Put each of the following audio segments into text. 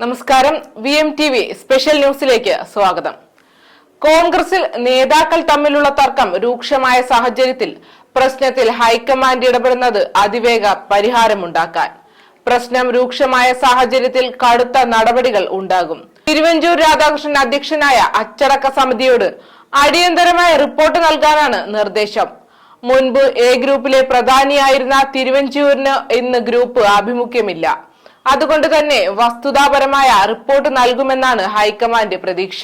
നമസ്കാരം. V M T V special ന്യൂസിലേക്ക് സ്വാഗതം. കോൺഗ്രസിൽ നേതാക്കൾ തമ്മിലുള്ള തർക്കം രൂക്ഷമായ സാഹചര്യത്തിൽ പ്രശ്നത്തിൽ ഹൈക്കമാൻഡ് ഇടപെടുന്നത് അതിവേഗ പരിഹാരമുണ്ടാക്കാൻ. പ്രശ്നം രൂക്ഷമായ സാഹചര്യത്തിൽ കടുത്ത നടപടികൾ ഉണ്ടാകും. തിരുവഞ്ചൂർ രാധാകൃഷ്ണൻ അധ്യക്ഷനായ അച്ചടക്ക സമിതിയോട് അടിയന്തരമായ റിപ്പോർട്ട് നൽകാനാണ് നിർദ്ദേശം. മുൻപ് എ ഗ്രൂപ്പിലെ പ്രധാനിയായിരുന്ന തിരുവഞ്ചൂരിന് ഇന്ന് ഗ്രൂപ്പ് ആഭിമുഖ്യമില്ല. അതുകൊണ്ട് തന്നെ വസ്തുതാപരമായ റിപ്പോർട്ട് നൽകുമെന്നാണ് ഹൈക്കമാൻഡ് പ്രതീക്ഷ.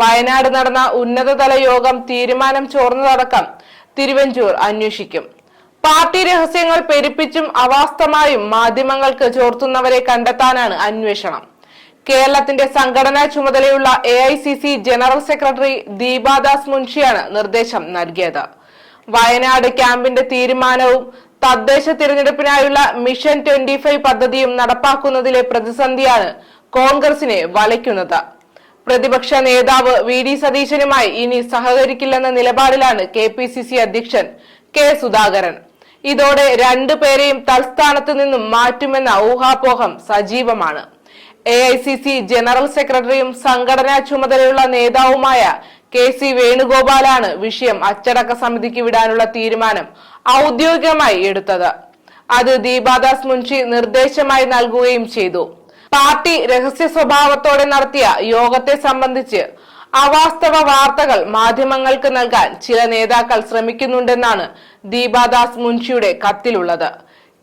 വയനാട് നടന്ന ഉന്നതതല യോഗം തീരുമാനം ചോർന്നതടക്കം തിരുവഞ്ചൂർ അന്വേഷിക്കും. പാർട്ടി രഹസ്യങ്ങൾ പെരുപ്പിച്ചും അവാസ്തമായും മാധ്യമങ്ങൾക്ക് ചോർത്തുന്നവരെ കണ്ടെത്താനാണ് അന്വേഷണം. കേരളത്തിന്റെ സംഘടനാ ചുമതലയുള്ള എ ജനറൽ സെക്രട്ടറി ദീപാദാസ് മുൻഷിയാണ് നിർദ്ദേശം നൽകിയത്. വയനാട് ക്യാമ്പിന്റെ തീരുമാനവും തദ്ദേശ തിരഞ്ഞെടുപ്പിനായുള്ള മിഷൻ ട്വന്റി ഫൈവ് പദ്ധതിയും നടപ്പാക്കുന്നതിലെ പ്രതിസന്ധിയാണ് കോൺഗ്രസിനെ വലയ്ക്കുന്നത്. പ്രതിപക്ഷ നേതാവ് വി ഡി സതീശനുമായി ഇനി സഹകരിക്കില്ലെന്ന നിലപാടിലാണ് കെ പി സി സി അധ്യക്ഷൻ കെ സുധാകരൻ. ഇതോടെ രണ്ടുപേരെയും തൽസ്ഥാനത്ത് നിന്നും മാറ്റുമെന്ന ഊഹാപോഹം സജീവമാണ്. A I C C general സെക്രട്ടറിയും സംഘടനാ ചുമതലയുള്ള നേതാവുമായ കെ സി വേണുഗോപാലാണ് വിഷയം അച്ചടക്ക സമിതിക്ക് വിടാനുള്ള തീരുമാനം ഔദ്യോഗികമായി എടുത്തത്. അത് ദീപാദാസ് മുൻഷി നിർദ്ദേശമായി നൽകുകയും ചെയ്തു. പാർട്ടി രഹസ്യ സ്വഭാവത്തോടെ നടത്തിയ യോഗത്തെ സംബന്ധിച്ച് അവാസ്തവ വാർത്തകൾ മാധ്യമങ്ങൾക്ക് നൽകാൻ ചില നേതാക്കൾ ശ്രമിക്കുന്നുണ്ടെന്നാണ് ദീപാദാസ് മുൻഷിയുടെ കത്തിലുള്ളത്.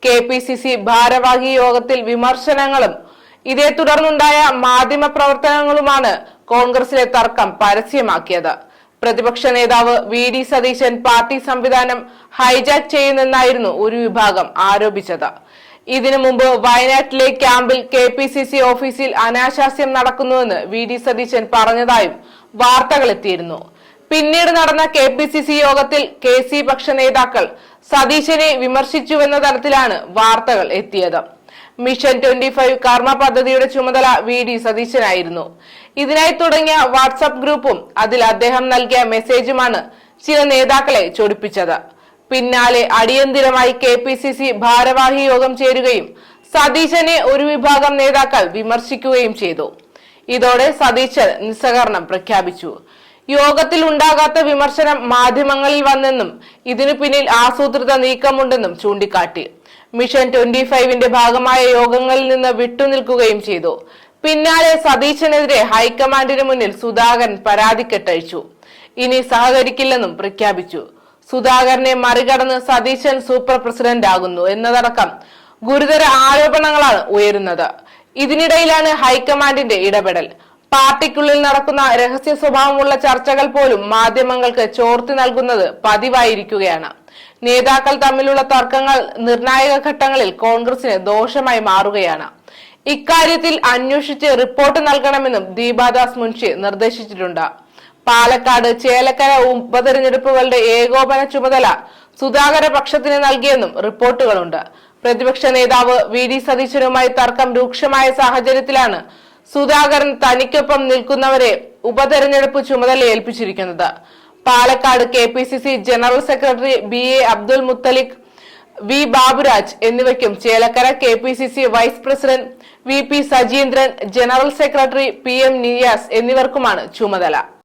കെ പി സി സി ഭാരവാഹി യോഗത്തിൽ വിമർശനങ്ങളും ഇതേ തുടർന്നുണ്ടായ മാധ്യമ പ്രവർത്തനങ്ങളുമാണ് കോൺഗ്രസിലെ തർക്കം പരസ്യമാക്കിയത്. പ്രതിപക്ഷ നേതാവ് വി ഡി സതീശൻ പാർട്ടി സംവിധാനം ഹൈജാക്ക് ചെയ്യുന്നെന്നായിരുന്നു ഒരു വിഭാഗം ആരോപിച്ചത്. ഇതിനു മുമ്പ് വയനാട്ടിലെ ക്യാമ്പിൽ കെ പി സി സി ഓഫീസിൽ അനാശാസ്യം നടക്കുന്നുവെന്ന് വി ഡി സതീശൻ പറഞ്ഞതായും വാർത്തകളെത്തിയിരുന്നു പിന്നീട് നടന്ന കെ പി സി സി യോഗത്തിൽ കെ സി പക്ഷ നേതാക്കൾ സതീശനെ വിമർശിച്ചുവെന്ന തരത്തിലാണ് വാർത്തകൾ എത്തിയത്. മിഷൻ ട്വന്റി ഫൈവ് കർമ്മ പദ്ധതിയുടെ ചുമതല വി ഡി സതീശനായിരുന്നു. ഇതിനായി തുടങ്ങിയ വാട്സപ്പ് ഗ്രൂപ്പും അതിൽ അദ്ദേഹം നൽകിയ മെസ്സേജുമാണ് ചില നേതാക്കളെ ചൊടിപ്പിച്ചത്. പിന്നാലെ അടിയന്തിരമായി കെ പി സി സി ഭാരവാഹി യോഗം ചേരുകയും സതീശനെ ഒരു വിഭാഗം നേതാക്കൾ വിമർശിക്കുകയും ചെയ്തു. ഇതോടെ സതീശൻ നിസ്സഹകരണം പ്രഖ്യാപിച്ചു. യോഗത്തിൽ ഉണ്ടാകാത്ത വിമർശനം മാധ്യമങ്ങളിൽ വന്നെന്നും ഇതിനു പിന്നിൽ ആസൂത്രിത നീക്കമുണ്ടെന്നും ചൂണ്ടിക്കാട്ടി. മിഷൻ ട്വന്റി ഫൈവിന്റെ ഭാഗമായ യോഗങ്ങളിൽ നിന്ന് വിട്ടുനിൽക്കുകയും ചെയ്തു. പിന്നാലെ സതീശനെതിരെ ഹൈക്കമാൻഡിന് മുന്നിൽ സുധാകരൻ പരാതി കെട്ടഴിച്ചു ഇനി സഹകരിക്കില്ലെന്നും പ്രഖ്യാപിച്ചു. സുധാകരനെ മറികടന്ന് സതീശൻ സൂപ്പർ പ്രസിഡന്റ് ആകുന്നു എന്നതടക്കം ഗുരുതര ആരോപണങ്ങളാണ് ഉയരുന്നത്. ഇതിനിടയിലാണ് ഹൈക്കമാൻഡിന്റെ ഇടപെടൽ. പാർട്ടിക്കുള്ളിൽ നടക്കുന്ന രഹസ്യ സ്വഭാവമുള്ള ചർച്ചകൾ പോലും മാധ്യമങ്ങൾക്ക് ചോർത്തി നൽകുന്നത് പതിവായിരിക്കുകയാണ്. നേതാക്കൾ തമ്മിലുള്ള തർക്കങ്ങൾ നിർണായക ഘട്ടങ്ങളിൽ കോൺഗ്രസിന് ദോഷമായി മാറുകയാണ്. ഇക്കാര്യത്തിൽ അന്വേഷിച്ച് റിപ്പോർട്ട് നൽകണമെന്നും ദീപാദാസ് മുൻഷി നിർദ്ദേശിച്ചിട്ടുണ്ട്. പാലക്കാട് ചേലക്കര ഉപതെരഞ്ഞെടുപ്പുകളുടെ ഏകോപന ചുമതല സുധാകര പക്ഷത്തിന് നൽകിയെന്നും റിപ്പോർട്ടുകളുണ്ട്. പ്രതിപക്ഷ നേതാവ് വി ഡി സതീശനുമായി തർക്കം രൂക്ഷമായ സാഹചര്യത്തിലാണ് സുധാകരൻ തനിക്കൊപ്പം നിൽക്കുന്നവരെ ഉപതെരഞ്ഞെടുപ്പ് ചുമതല ഏൽപ്പിച്ചിരിക്കുന്നത് Palakkad K P C C general secretary B A Abdul Muthaliq V Baburaj എന്നിവയ്ക്കും Chelakkara K P C C vice president V P Sajeendran general secretary P M Niyas എന്നിവർക്കുമാണ് ചുമതല.